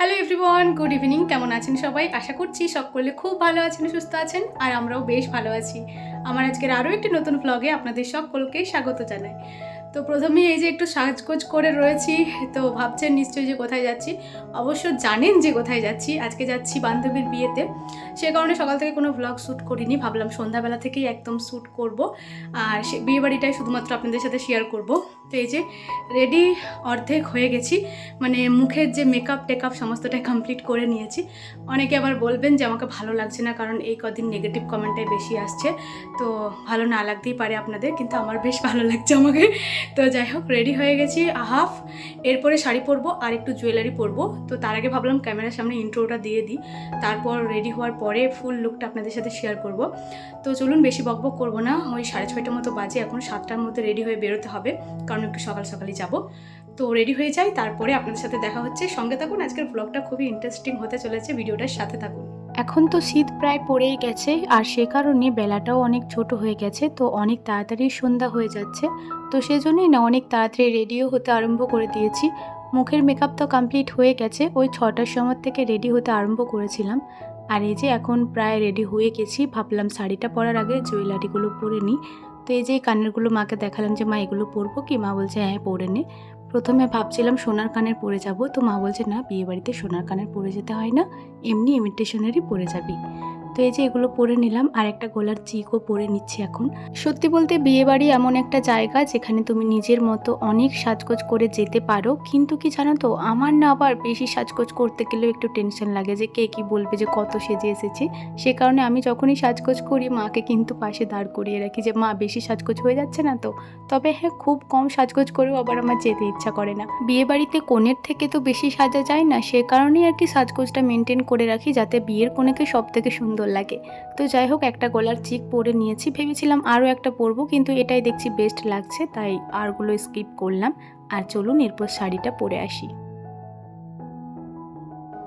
Hello everyone good evening কেমন আছেন সবাই? আশা করছি সকলে খুব ভালো আছেন, সুস্থ আছেন, আর আমরাও বেশ ভালো আছি। আমার আজকের আরও একটি নতুন ব্লগে আপনাদের সকলকে স্বাগত জানাই। তো প্রথমেই এই যে একটু সাজগোজ করে রয়েছি, তো ভাবছেন নিশ্চয়ই যে কোথায় যাচ্ছি? অবশ্য জানেন যে কোথায় যাচ্ছি। আজকে যাচ্ছি বান্ধবীর বিয়েতে। সে কারণে সকাল থেকে কোনো ভ্লগ শ্যুট করিনি, ভাবলাম সন্ধ্যাবেলা থেকেই একদম শ্যুট করব। আর সে বিয়েবাড়িটাই শুধুমাত্র আপনাদের সাথে শেয়ার করব। তো এই যে রেডি অর্ধেক হয়ে গেছি। মানে মুখের যে মেকআপ টেকআপ সমস্তটাই কমপ্লিট করে নিয়েছি। অনেকে আবার বলবেন যে আমাকে ভালো লাগছে না, কারণ এই কদিন নেগেটিভ কমেন্টটাই বেশি আসছে। তো ভালো না লাগতেই পারে আপনাদের, কিন্তু আমার বেশ ভালো লাগছে আমাকে। তো যাই হোক রেডি হয়ে গেছি। হাফ এরপরে শাড়ি পরবো, আর একটু জুয়েলারি পরবো। তো তার আগে ভাবলাম ক্যামেরার সামনে ইন্ট্রোটা দিয়ে দিই। তারপর রেডি হওয়ার পরে ফুল লুকটা আপনাদের সাথে শেয়ার করব। তো চলুন, বেশি বকবক করব না। ওই সাড়ে ছয়টার মতো বাজে, এখন সাতটার মধ্যে রেডি হয়ে বেরোতে হবে। কারণ একটু সকাল সকালই যাব। তো রেডি হয়ে যাই, তারপরে আপনাদের সাথে দেখা হচ্ছে। সঙ্গে থাকুন, আজকের ব্লগটা খুবই ইন্টারেস্টিং হতে চলেছে, ভিডিওটার সাথে থাকুন। এখন তো শীত প্রায় পড়েই গেছে, আর সে কারণে বেলাটাও অনেক ছোট হয়ে গেছে, তো অনেক তাড়াতাড়ি সন্ধ্যা হয়ে যাচ্ছে। তো সেজন্যই না, অনেক তাড়াতাড়ি রেডিও হতে আরম্ভ করে দিয়েছি। মুখের মেকআপ তো কমপ্লিট হয়ে গেছে, ওই ছটার সময় থেকে রেডি হতে আরম্ভ করেছিলাম। আর এই যে এখন প্রায় রেডি হয়ে গেছি, ভাবলাম শাড়িটা পরার আগে জুয়েলারিগুলো পরে নিই। তো এই যে কানেরগুলো মাকে দেখালাম যে, মা, এগুলো পরবো কি? মা বলছে হ্যাঁ পরে নে। প্রথমে ভাবছিলাম সোনার কানের পরে যাব। তো মা বলছে, না, বিয়েবাড়িতে সোনার কানের পরে যেতে হয় না, এমনি ইমিটেশনেরই পরে যাবি। তো এই যে এগুলো পরে নিলাম, আর একটা গলার চিকও পরে নিচ্ছি এখন। সত্যি বলতে বিয়ে বাড়ি এমন একটা জায়গা যেখানে তুমি নিজের মতো অনেক সাজগোজ করে যেতে পারো, কিন্তু কি জানো তো, আমার না আবার বেশি সাজগোজ করতে গেলেও একটু টেনশন লাগে যে কে কি বলবে, যে কত সেজে এসেছি। সে কারণে আমি যখনই সাজগোজ করি, মাকে কিন্তু পাশে দাঁড় করিয়ে রাখি যে, মা, বেশি সাজগোজ হয়ে যাচ্ছে না তো? তবে হ্যাঁ খুব কম সাজগোজ করেও আবার আমার যেতে ইচ্ছা করে না। বিয়ে বাড়িতে কোণের থেকে তো বেশি সাজা যায় না, সে কারণেই আর কি সাজগোজটা মেনটেন করে রাখি যাতে বিয়ের কোণেকে সব থেকে সুন্দর লাগে। তো যাই হোক একটা গলার চিক পরে নিয়েছি। ভেবেছিলাম আরও একটা পরবো, কিন্তু এটাই দেখছি বেস্ট লাগছে, তাই আরগুলো স্কিপ করলাম। আর চলুন, এরপর শাড়িটা পরে আসি।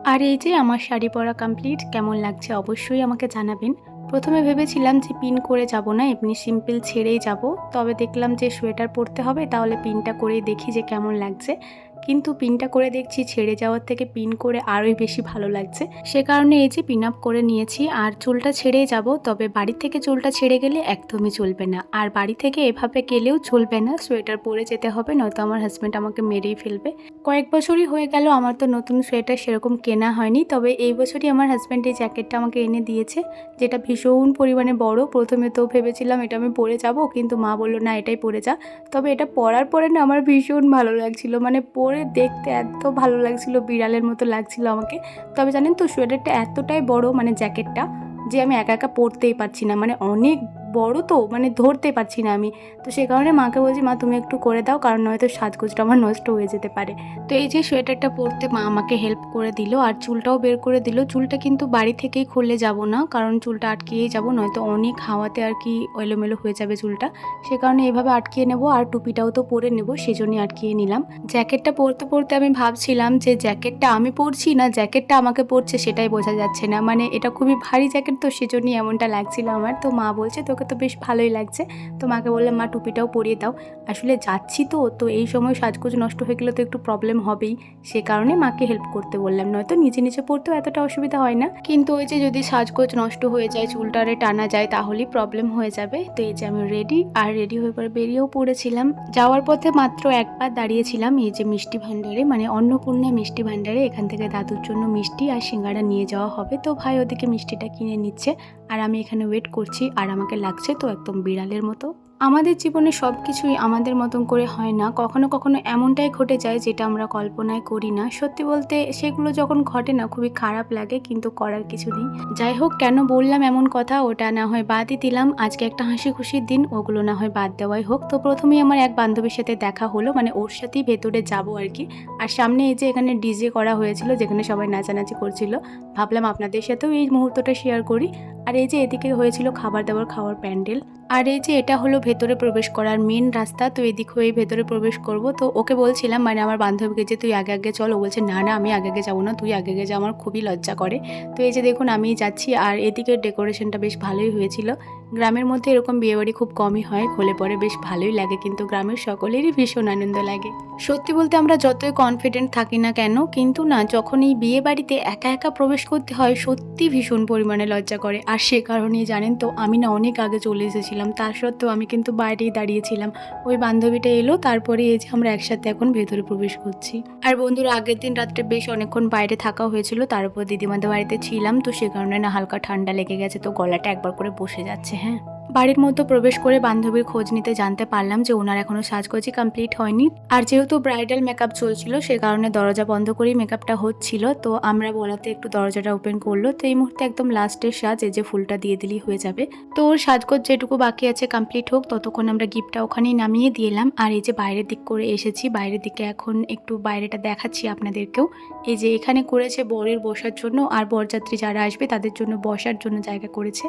আর এই যে আমার শাড়ি পরা কমপ্লিট কেমন লাগছে অবশ্যই আমাকে জানাবেন। প্রথমে ভেবেছিলাম যে পিন করে যাব না, এমনি সিম্পল ছেড়েই যাব। তবে দেখলাম যে সোয়েটার পরতে হবে, তাহলে পিনটা করেই দেখি যে কেমন লাগছে। কিন্তু পিনটা করে দেখছি ছেড়ে যাওয়ার থেকে পিন করে আরোই বেশি ভালো লাগছে। সে কারণে এই যে পিন আপ করে নিয়েছি, আর চুলটা ছেড়েই যাব, তবে বাড়ি থেকে চুলটা ছেড়ে গেলে একদমই চলবে না। আর বাড়ি থেকে এভাবে গেলেও চলবে না, সোয়েটার পরে যেতে হবে, নয়তো আমার হাজব্যান্ড আমাকে মেরেই ফেলবে। কয়েক বছরই হয়ে গেল, আমার তো নতুন সোয়েটার সেরকম কেনা হয়নি, তবে এই বছরই আমার হাজব্যান্ড এই জ্যাকেটটা আমাকে এনে দিয়েছে, যেটা ভীষণ পরিমাণে বড়। প্রথমে তো ভেবেছিলাম এটা আমি পরে যাব, কিন্তু মা বলল, না, এটাই পরে যা। তবে এটা পরার পরে না আমার ভীষণ ভালো লাগছিল মানে পরে দেখতে এত ভালো লাগছিল, বিড়ালের মতো লাগছিল আমাকে। তবে জানেন তো, সোয়েটারটা এতটাই বড় মানে জ্যাকেটটা যে আমি একা একা পরতেই পারছি না। মানে অনেক বড় তো মানে ধরতে পারছি না আমি। তো সে কারণে মাকে বলছি, মা, তুমি একটু করে দাও, কারণ নয়তো সাজগোজটা আমার নষ্ট হয়ে যেতে পারে। তো এই যে সোয়েটারটা পরতে মা আমাকে হেল্প করে দিল, আর চুলটাও বের করে দিল। চুলটা কিন্তু বাড়ি থেকেই খুলে যাব না, কারণ চুলটা আটকিয়েই যাব, নয়তো অনেক হাওয়াতে আর কি এলোমেলো হয়ে যাবে চুলটা। সে কারণে এভাবে আটকিয়ে নেব, আর টুপিটাও তো পরে নেব, সেজন্যই আটকিয়ে নিলাম। জ্যাকেটটা পরতে পরতে আমি ভাবছিলাম যে জ্যাকেটটা আমি পরছি না, জ্যাকেটটা আমাকে পরছে, সেটাই বোঝা যাচ্ছে না। মানে এটা খুবই ভারী জ্যাকেট, তো সেজন্যই এমনটা লাগছিল আমার। তো মা বলছে, তোকে তো বেশ ভালোই লাগছে। তো মাকে বললাম, মা, টুপিটাও পরিয়ে দাও। আসলে যাচ্ছি তো তো এই সময় সাজগোজ নষ্ট হয়ে গেলে তো একটু প্রবলেম হবেই। সে কারণে মাকে হেল্প করতে বললাম। নয়তো নিচে নিচে পড়তেও এতটা অসুবিধা হয় না। কিন্তু ওই যে যদি সাজগোজ নষ্ট হয়ে যায়, চুলটারে টানা যায়, তাহলেই প্রবলেম হয়ে যাবে। তো এই যে আমি রেডি আর রেডি হয়ে পরে বেরিয়েও পড়েছিলাম। যাওয়ার পথে মাত্র একবার দাঁড়িয়েছিলাম এই যে মিষ্টি ভাণ্ডারে মানে অন্নপূর্ণা মিষ্টি ভাণ্ডারে। এখান থেকে দাদুর জন্য মিষ্টি আর সিঙ্গারা নিয়ে যাওয়া হবে। তো ভাই ওদিকে মিষ্টিটা কিনে নিচ্ছে, আর আমি এখানে ওয়েট করছি, আর আমাকে লাগছে তো একদম বিড়ালের মতো। আমাদের জীবনে সব কিছুই আমাদের মতন করে হয় না। কখনো কখনো এমনটাই ঘটে যায় যেটা আমরা কল্পনায় করি না। সত্যি বলতে সেগুলো যখন ঘটে না খুবই খারাপ লাগে, কিন্তু করার কিছু নেই। যাই হোক, কেন বললাম এমন কথা? ওটা না হয় বাদই দিলাম। আজকে একটা হাসি খুশির দিন, ওগুলো না হয় বাদ দেওয়াই হোক। তো প্রথমেই আমার এক বান্ধবীর সাথে দেখা হলো মানে ওর সাথেই ভেতরে যাব আর কি। আর সামনে এই যে এখানে ডিজে করা হয়েছিল, যেখানে সবাই নাচানাচি করছিল ভাবলাম আপনাদের সাথেও এই মুহূর্তটা শেয়ার করি। আর এই যে এদিকে হয়েছিল খাবার দাবার খাওয়ার প্যান্ডেল, আর এই যে এটা হলো ভেতরে প্রবেশ করার মেন রাস্তা, তো এদিক হয়ে ভেতরে প্রবেশ করব। তো ওকে বলছিলাম মানে আমার বান্ধবীকে যে, তুই আগে আগে চল। ও বলছে, না না, আমি আগে আগে যাব না, তুই আগে আগে যা, আমার খুবই লজ্জা করে। তো এই যে দেখুন আমি যাচ্ছি, আর এদিকের ডেকোরেশনটা বেশ ভালোই হয়েছিল। গ্রামের মধ্যে এরকম বিয়েবাড়ি খুব কমই হয়, হলে পরে বেশ ভালোই লাগে, কিন্তু গ্রামের সকলেরই ভীষণ আনন্দ লাগে। সত্যি বলতে আমরা যতই কনফিডেন্ট থাকি না কেন, কিন্তু না, যখন এই বিয়ে বাড়িতে একা একা প্রবেশ করতে হয়, সত্যি ভীষণ পরিমাণে লজ্জা করে। আর সে কারণেই জানেন তো, আমি না অনেক আগে চলে এসেছিলাম। তা সত্ত্বেও আমি কিন্তু বাইরেই দাঁড়িয়েছিলাম। ওই বান্ধবীটা এলো, তারপরে এই যে আমরা একসাথে এখন ভেতরে প্রবেশ করছি। আর বন্ধুরা, আগের দিন রাত্রে বেশ অনেকক্ষণ বাইরে থাকা হয়েছিল, তার উপর দিদিমাদের বাড়িতে ছিলাম। তো সে কারণে না হালকা ঠান্ডা লেগে গেছে, তো গলাটা একবার করে বসে যাচ্ছে হ্যাঁ। বাড়ির মধ্যে প্রবেশ করে বান্ধবীর খোঁজ নিতে জানতে পারলাম যে ওনার এখনও সাজগোজি কমপ্লিট হয়নি। আর যেহেতু ব্রাইডাল মেকআপ চলছিল, সে কারণে দরজা বন্ধ করেই মেকআপটা হচ্ছিল। তো আমরা বলাতে একটু দরজাটা ওপেন করল। তো এই মুহূর্তে একদম লাস্টের সাজ, এই যে ফুলটা দিয়ে দিলেই হয়ে যাবে। তো ওর সাজগোজ যেটুকু বাকি আছে কমপ্লিট হোক, ততক্ষণ আমরা গিফটটা ওখানেই নামিয়ে দিয়ে এলাম। আর এই যে বাইরের দিক করে এসেছি, বাইরের দিকে এখন একটু বাইরেটা দেখাচ্ছি আপনাদেরকেও। এই যে এখানে করেছে বরের বসার জন্য, আর বরযাত্রী যারা আসবে তাদের জন্য বসার জন্য জায়গা করেছে।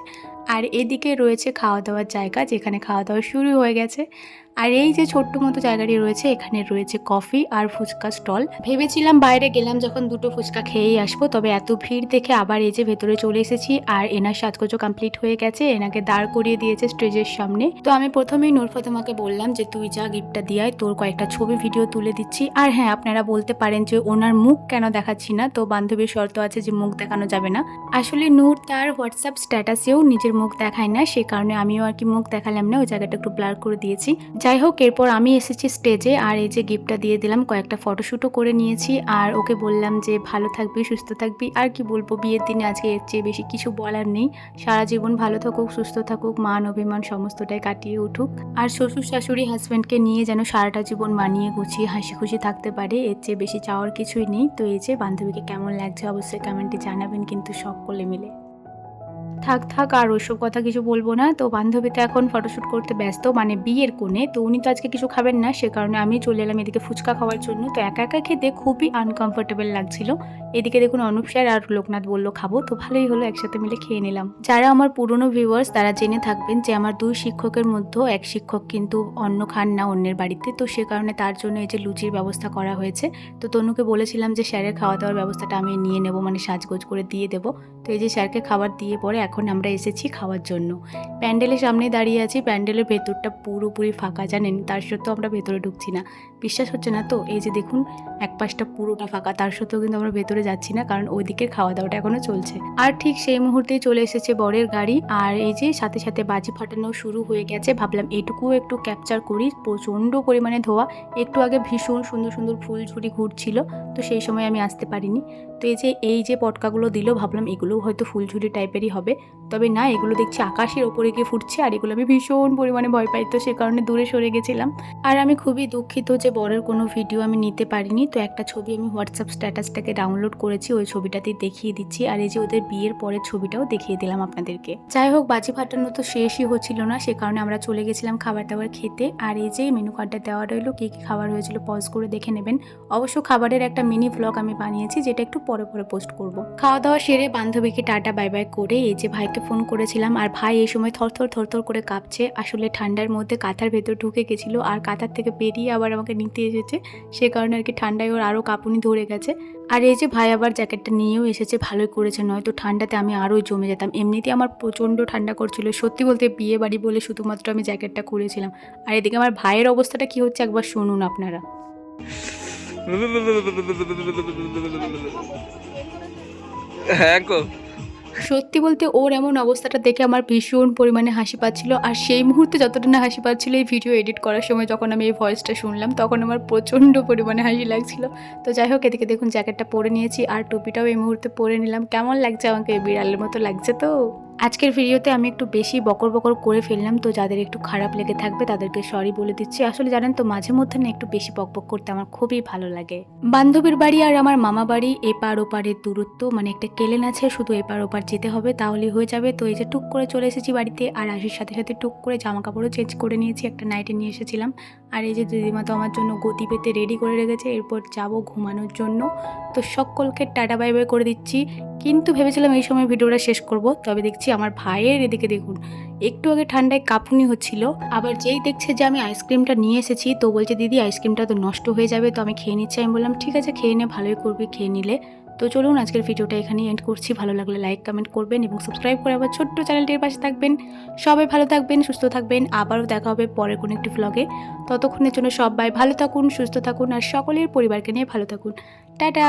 আর এদিকে রয়েছে খাওয়া দাওয়ার জায়গা যেখানে খাওয়া দাওয়া শুরু হয়ে গেছে। আর এই যে ছোট্ট মতো জায়গাটি রয়েছে, এখানে রয়েছে কফি আর ফুচকা স্টল। ভেবেছিলাম বাইরে গেলাম যখন দুটো ফুচকা খেয়েই আসব, তবে এত ভিড় দেখে আবার এই যে ভেতরে চলে এসেছি, আর এনার সাজগোজ কমপ্লিট হয়ে গেছে, এনাকে দাঁড় করিয়ে দিয়েছে স্টেজের সামনে। তো আমি প্রথমেই নূর ফাতেমাকে বললাম যে, তুই যা গিফটটা দিয়ায় তোর কয়েকটা ছবি ভিডিও তুলে দিচ্ছি। আর হ্যাঁ আপনারা বলতে পারেন যে, ওনার মুখ কেন দেখাচ্ছি না? তো বান্ধবীর শর্ত আছে যে, মুখ দেখানো যাবে না। আসলে নূর তার হোয়াটসঅ্যাপ স্ট্যাটাসেও নিজের মুখ দেখায় না, সে কারণে আমিও আর কি মুখ দেখালাম না, ওই জায়গাটা একটু ব্লার করে দিয়েছি। যাই হোক, এরপর আমি এসেছি স্টেজে আর এই যে গিফটটা দিয়ে দিলাম, কয়েকটা ফটোশ্যুটও করে নিয়েছি। আর ওকে বললাম যে, ভালো থাকবি, সুস্থ থাকবি। আর কি বলব, বিয়ের দিনে আজকে এর চেয়ে বেশি কিছু বলার নেই। সারা জীবন ভালো থাকুক, সুস্থ থাকুক, মান, অভিমান সমস্তটাই কাটিয়ে উঠুক। আর শ্বশুর শাশুড়ি হাজব্যান্ডকে নিয়ে যেন সারাটা জীবন মানিয়ে গুছিয়ে হাসি খুশি থাকতে পারে, এর চেয়ে বেশি চাওয়ার কিছুই নেই। তো এই যে, বান্ধবীকে কেমন লাগছে অবশ্যই কমেন্টে জানাবেন, কিন্তু সকলে মিলে। থাক থাক, আর ওইসব কথা কিছু বলব না। তো বান্ধবী তো এখন ফটোশ্যুট করতে ব্যস্ত মানে বিয়ের কোণে। তো উনি তো আজকে কিছু খাবেন না, সে কারণে আমি চলে এলাম এদিকে ফুচকা খাওয়ার জন্য। তো একা একা খেতে খুবই আনকমফোর্টেবল লাগছিল। এদিকে দেখুন অনুপ স্যার আর লোকনাথ বলল, খাব তো, ভালোই হলো, একসাথে মিলে খেয়ে নিলাম। যারা আমার পুরনো ভিউয়ার্স তারা জেনে থাকবেন যে আমার দুই শিক্ষকের মধ্যে এক শিক্ষক কিন্তু অন্য খান না অন্যের বাড়িতে। তো সে কারণে তার জন্য এই যে লুচির ব্যবস্থা করা হয়েছে। তো তনুকে বলেছিলাম যে, স্যারের খাওয়া দাওয়ার ব্যবস্থাটা আমি নিয়ে নেব মানে সাজগোজ করে দিয়ে দেবো। তো এই যে স্যারকে খাবার দিয়ে পরে এখন আমরা এসেছি খাওয়ার জন্য। প্যান্ডেলের সামনে দাঁড়িয়ে আছি। প্যান্ডেলের ভেতরটা পুরোপুরি ফাঁকা, জানেন? তার সত্ত্বেও আমরা ভেতরে ঢুকছি না। বিশ্বাস হচ্ছে না তো? এই যে দেখুন এক পাশটা পুরোটা ফাঁকা, তার সত্ত্বেও কিন্তু আমরা ভেতরে যাচ্ছি না, কারণ ওইদিকে খাওয়া দাওয়াটা এখনও চলছে। আর ঠিক সেই মুহূর্তেই চলে এসেছে বরের গাড়ি, আর এই যে সাথে সাথে বাজি ফাটানো শুরু হয়ে গেছে। ভাবলাম এটুকুও একটু ক্যাপচার করি, প্রচণ্ড পরিমাণে ধোয়া। একটু আগে ভীষণ সুন্দর সুন্দর ফুল ঝুড়ি ঘুরছিল, তো সেই সময় আমি আসতে পারিনি। তো এই যে এই যে পটকাগুলো দিল, ভাবলাম এগুলোও হয়তো ফুলঝুরি টাইপেরই হবে। তবে না, এগুলো দেখছি আকাশের ওপরে গিয়ে ফুটছে, আর এগুলো আমি ভীষণ পরিমাণে ভয় পাই, তো সে কারণে দূরে সরে গেছিলাম। আর আমি খুবই দুঃখিত যে বরের কোনো ভিডিও আমি নিতে পারিনি, তো একটা ছবি আমি হোয়াটসঅ্যাপ স্ট্যাটাসটাকে ডাউনলোড করেছি, ওই ছবিটাতেই দেখিয়ে দিচ্ছি। আর এই যে ওদের বিয়ের পরের ছবিটাও দেখিয়ে দিলাম আপনাদেরকে। যাই হোক, বাজি ফাটানো তো শেষই হচ্ছিল না, সে কারণে আমরা চলে গেছিলাম খাবার দাবার খেতে। আর এই যে মেনু কার্ডটা দেওয়া রইল, কী কী খাবার হয়েছিল পজ করে দেখে নেবেন। অবশ্য খাবারের একটা মিনি ব্লগ আমি বানিয়েছি, যেটা একটু পরে পরে পোস্ট করব। খাওয়া দাওয়া সেরে বান্ধবীকে টাটা বাই বাই করে এই যে ভাইকে ফোন করেছিলাম। আর ভাই এই সময় থরথর থরথর করে কাঁপছে। আসলে ঠান্ডার মধ্যে কাঁথার ভেতর ঢুকে গেছিল, আর কাঁথার থেকে বেরিয়ে আবার আমাকে নিতে এসেছে। সে কারণে আর কি ঠান্ডায় ওর আরও কাঁপুনি ধরে গেছে। আর এই যে ভাই আবার জ্যাকেটটা নিয়েও এসেছে, ভালোই করেছে। নয়তো ঠান্ডাতে আমি আরও জমে যেতাম। এমনিতে আমার প্রচণ্ড ঠান্ডা করছিল। সত্যি বলতে বিয়ে বাড়ি বলে শুধুমাত্র আমি জ্যাকেটটা করেছিলাম। আর এদিকে আমার ভাইয়ের অবস্থাটা কি হচ্ছে একবার শুনুন আপনারা। হ্যাঁ সত্যি বলতে ওর এমন অবস্থাটা দেখে আমার ভীষণ পরিমাণে হাসি পাচ্ছিল। আর সেই মুহূর্তে যতটা না হাসি পাচ্ছিল এই ভিডিও এডিট করার সময় যখন আমি এই ভয়েসটা শুনলাম, তখন আমার প্রচণ্ড পরিমাণে হাসি লাগছিল। তো যাই হোক, এদিকে দেখুন জ্যাকেটটা পরে নিয়েছি আর টুপিটাও এই মুহূর্তে পরে নিলাম। কেমন লাগছে আমাকে বিড়ালের মতো? লাগছে তো? আজকের ভিডিওতে আমি একটু বেশি বকর বকর করে ফেললাম, তো যাদের একটু খারাপ লেগে থাকবে তাদেরকে সরি বলে দিচ্ছি। আসলে জানেন তো, মাঝে মধ্যে না একটু বেশি বকবক করতে আমার খুবই ভালো লাগে। বান্ধবীর বাড়ি আর আমার মামা বাড়ি এপার ওপারের দূরত্ব মানে একটা কেলেন আছে, শুধু এপার ওপার যেতে হবে, তাহলেই হয়ে যাবে। তো এই যে টুক করে চলে এসেছি বাড়িতে, আর আসার সাথে সাথে টুক করে জামা কাপড়ও চেঞ্জ করে নিয়েছি, একটা নাইটে নিয়ে এসেছিলাম। আর এই যে দিদিমা তো আমার জন্য গতি পেতে রেডি করে রেখেছে, এরপর যাব ঘুমানোর জন্য। তো সকলকে টাটা বাই বাই করে দিচ্ছি। কিন্তু ভেবেছিলাম এই সময় ভিডিওটা শেষ করব, তবে দেখছি আমার ভাইয়ের এদিকে দেখুন, একটু আগে ঠান্ডায় কাঁপুনি হচ্ছিল। আবার যেই দেখছে যে আমি আইসক্রিমটা নিয়ে এসেছি, তো বলছে, দিদি আইসক্রিমটা তো নষ্ট হয়ে যাবে, তো আমি খেয়ে নিচ্ছি। আমি বললাম, ঠিক আছে, খেয়ে নে, ভালোই করবি, খেয়ে নিলে। তো চলুন আজকের ভিডিওটা এখানেই এন্ড করছি। ভালো লাগলে লাইক কমেন্ট করবেন এবং সাবস্ক্রাইব করে আবার ছোট্ট চ্যানেলটির পাশে থাকবেন। সবাই ভালো থাকবেন, সুস্থ থাকবেন। আবারও দেখা হবে পরের কোনো একটি ব্লগে ততক্ষণের জন্য সবাই ভালো থাকুন, সুস্থ থাকুন আর সকলের পরিবারকে নিয়ে ভালো থাকুন। টাটা!